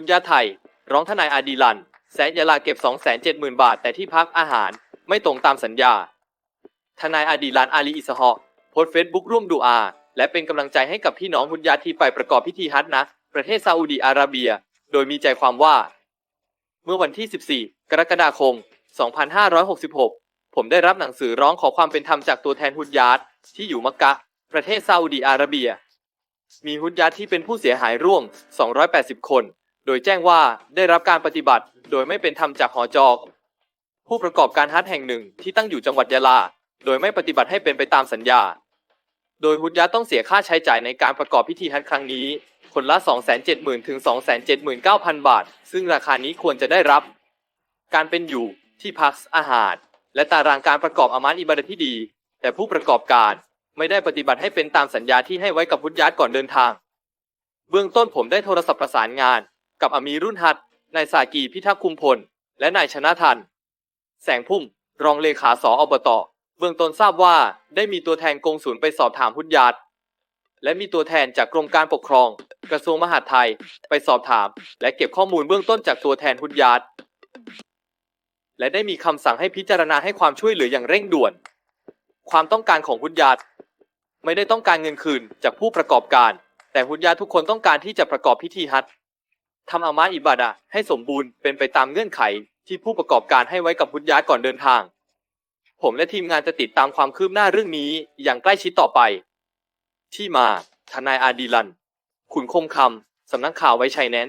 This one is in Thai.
คุณยาไทย ร้องทนายอาดีลัน แสนยาลาเก็บ 270,000 บาท แต่ที่พักอาหารไม่ตรงตามสัญญา ทนายอาดีลันอาลีอิสฮอโพสเฟซบุ๊กร่วมดูอา และเป็นกำลังใจให้กับพี่น้องฮุนยาที่ไปประกอบพิธีฮัจญ์นะ ประเทศซาอุดีอาระเบีย โดยมีใจความว่า เมื่อวันที่ 14 กรกฎาคม 2566 ผมได้รับหนังสือร้องขอความเป็นธรรมจากตัวแทนฮุนยาตที่อยู่มักกะ ประเทศซาอุดีอาระเบีย มีฮุนยาตที่เป็นผู้เสียหายร่วม 280 คน โดยแจ้งว่าได้รับการปฏิบัติ โดยไม่เป็นธรรมจากหอจอกผู้ประกอบการฮัทแห่งหนึ่งที่ตั้งอยู่จังหวัดยะลา โดยไม่ปฏิบัติให้เป็นไปตามสัญญา โดยฮุนยาตต้องเสียค่าใช้จ่ายในการประกอบพิธีฮัทครั้งนี้ คนละ 270,000ถึง279,000 บาท ซึ่งราคานี้ควรจะได้รับ การเป็นอยู่ที่พักอาหาร และตารางการประกอบอามานอิบาดะที่ดี แต่ผู้ประกอบการไม่ได้ปฏิบัติให้เป็นตามสัญญาที่ให้ไว้กับฮุนยาตก่อนเดินทาง เบื้องต้นผมได้โทรศัพท์ประสานงาน กับอามีรุ่นฮัตนายสากีพิทักษ์คุมพล และนายชนะทัน แสงพุ่ม รองเลขาสออบตเบื้องต้นทราบว่าได้มีตัวแทนกงศูนย์ไปสอบถามฮุนยาตและมีตัวแทนจากกรมการปกครอง กระทรวงมหาดไทยไปสอบถาม และเก็บข้อมูลเบื้องต้นจากตัวแทนฮุนยาตและได้มีคำสั่งให้พิจารณาให้ความช่วยเหลืออย่างเร่งด่วน ความต้องการของฮุนยาตไม่ได้ต้องการเงินคืนจากผู้ประกอบการ แต่ฮุนยาตทุกคนต้องการที่จะประกอบพิธีฮัจญ์ ทำอามาอิบาดะให้สมบูรณ์เป็นไปตามเงื่อนไขที่ผู้ประกอบการให้ไว้กับพุทธยาตก่อนเดินทาง ผมและทีมงานจะติดตามความคืบหน้าเรื่องนี้อย่างใกล้ชิดต่อไป ที่มา ทนายอาดีลัน ขุนคมคำ สำนักข่าวไว้ชัยแนน